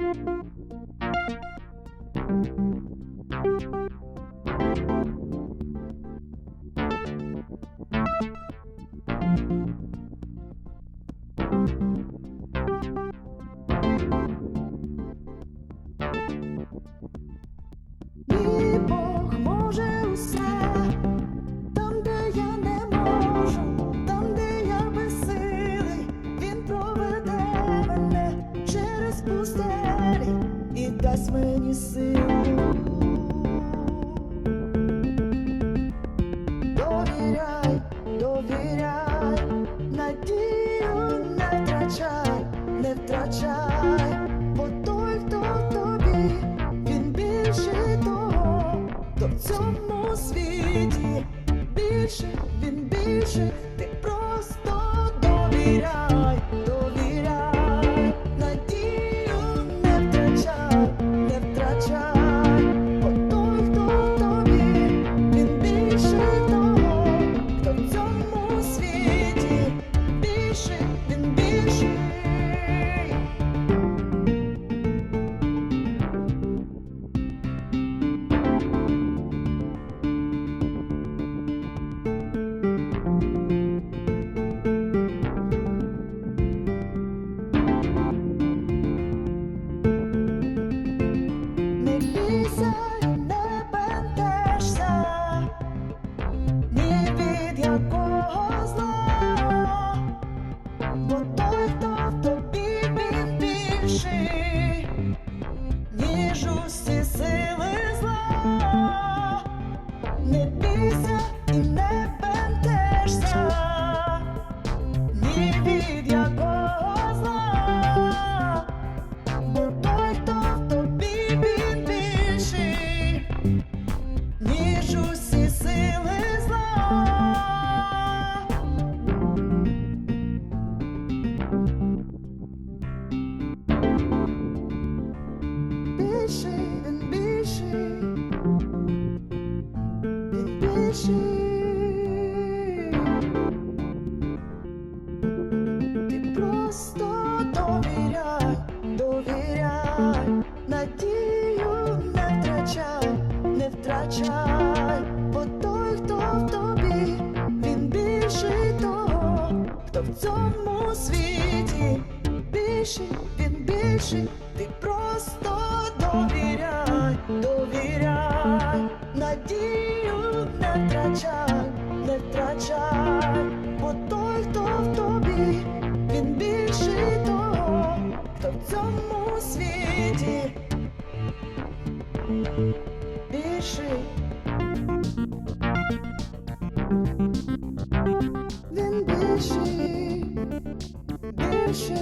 Thank you. Дасть мені силу. Довіряй, довіряй, надію не втрачай, не втрачай, бо той, хто тобі, він більше того, хто в цьому світі більше, він більше, ти просто довіряй, більший, ніж усі сили зла. Не бійся і не бентежся, ні від якого Ти просто довіряй, довіряй, надію не втрачай, не втрачай, бо той, хто в тобі, він більший хто в цьому світі більший, він більший, ти просто довіряй, довіряй, надію він більший того, хто в цьому світі більший. Він більший, більший.